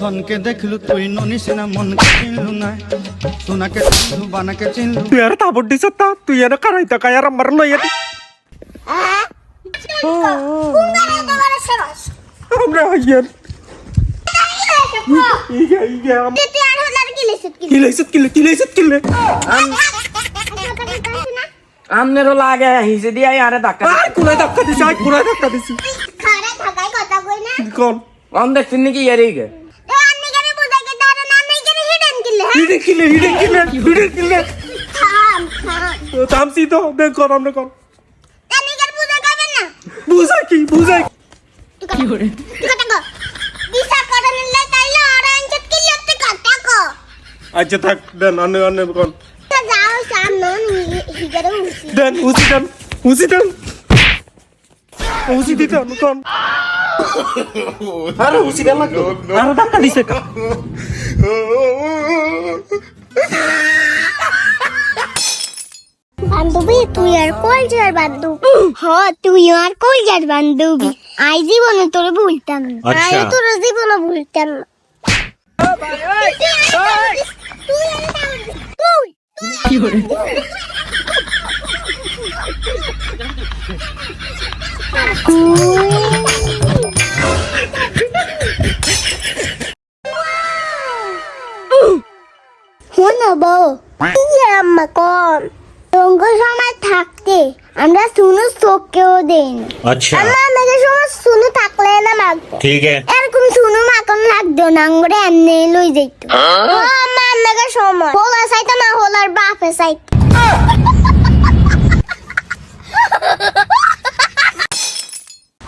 ধনকে দেখলু তুই ননিস না মনকে চিনলু না সোনাকে চিনলু বানাকে চিনলু। তুই আর তাবর দিছ তা তুই আর কারাই তা কায়ার আমার লইয়া দি। আমরা আইয়ার ইগে ইগে আম কি লাইছত কিলে কি লাইছত কিলে আমনেরও লাগে হিসে দিয়ে আরে ধাক্কা আই কুলাই ধাক্কা দিছি আই কুলাই ধাক্কা দিছি। কোন অন দেখছেন নাকি ইয়ারে গে হিডে কিলে হিডে কিলে হিডে কিলে তামসি তো দেখ কর আমরা কর। বুঝা কি বুঝা আচ্ছা থাক দেন অন্য অন্য কোন দেন উসি দেন উসি দেন। উসি দিতে কোন আরে উসি দেন লাগতো আরে ধাক্কা দিছে কা বান্ধবী তুই আর কলজার বান্ধবী হ তুই আর কলজার বান্ধবী আই জীবনে তোরে ভুলতাম না আই তোর জীবনে ভুলতাম না তুই তুই শোনো বউ আম্মা রঙ্গ সময় থাকতে আমরা শুনু আচ্ছা। আমাকে সময় শুনু থাকলে না ঠিক আছে। এরকম শুনু না এমনি লই হ্যাঁ? ও আম্মা আমাকে সময় হোলা না হোলার বাপে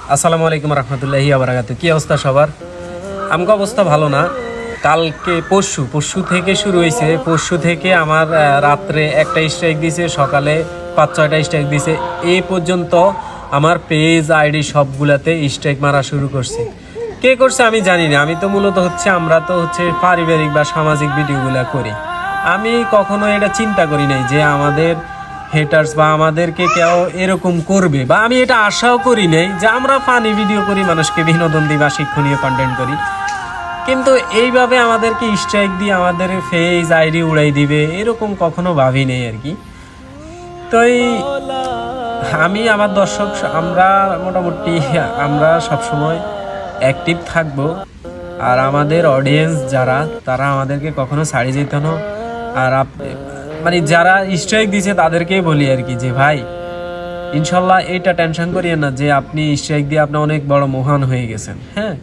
আসসালামু আলাইকুম রহমতুল্লাহি কি অবস্থা সবার? আমাকে অবস্থা ভালো না? কালকে পরশু পরশু থেকে শুরু হয়েছে। পরশু থেকে আমার রাত্রে একটা স্ট্রাইক দিছে, সকালে পাঁচ ছয়টা স্ট্রাইক দিছে। এ পর্যন্ত আমার পেজ আইডি সবগুলাতে স্ট্রাইক মারা শুরু করছে। কে করছে আমি জানি না। আমি তো মূলত হচ্ছে, আমরা তো হচ্ছে পারিবারিক বা সামাজিক ভিডিওগুলো করি। আমি কখনো এটা চিন্তা করি নাই যে আমাদের হেটার্স বা আমাদেরকে কেউ এরকম করবে। বা আমি এটা আশাও করি নাই যে আমরা ফানি ভিডিও করি, মানুষকে বিনোদন দিই বা শিক্ষণীয় কন্টেন্ট করি। কিন্তু এইভাবে আমাদেরকে স্ট্রাইক দিয়ে আমাদের ফেস আইডি উড়াই দিবে, এরকম কখনো ভাবি নেই আর কি। তো এই আমি আমার দর্শক, আমরা মোটামুটি, আমরা সবসময় অ্যাক্টিভ থাকব। আর আমাদের অডিয়েন্স যারা, তারা আমাদেরকে কখনো ছাড়ি যেত না। আর মানে যারা স্ট্রাইক দিছে, তাদেরকেই বলি আর কি যে, ভাই, ইনশাল্লাহ এইটা টেনশন করিয়ে না যে, আপনি স্ট্রাইক দিয়ে আপনি অনেক বড় মহান হয়ে গেছেন। হ্যাঁ?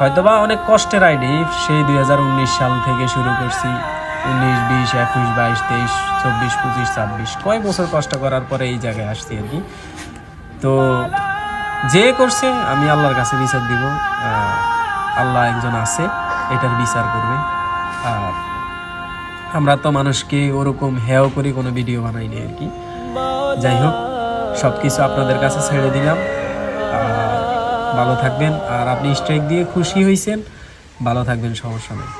হয়তোবা অনেক কষ্টের আইডি, সেই দুই হাজার উনিশ সাল থেকে শুরু করছি। উনিশ, বিশ, একুশ, বাইশ, তেইশ, চব্বিশ, পঁচিশ, ছাব্বিশ কয় বছর কষ্ট করার পরে এই জায়গায় আসছি আর কি। তো যে করছে, আমি আল্লাহর কাছে বিচার দিব। আল্লাহ একজন আছে, এটার বিচার করবে। আর আমরা তো মানুষকে ওরকম হেয় করে কোনো ভিডিও বানাইনি আর কি। যাই হোক সব কিছু আপনাদের কাছে ছেড়ে দিলাম। ভালো থাকবেন। আর আপনি স্ট্রাইক দিয়ে খুশি হয়েছেন ভালো থাকবেন সমস্যা নেই।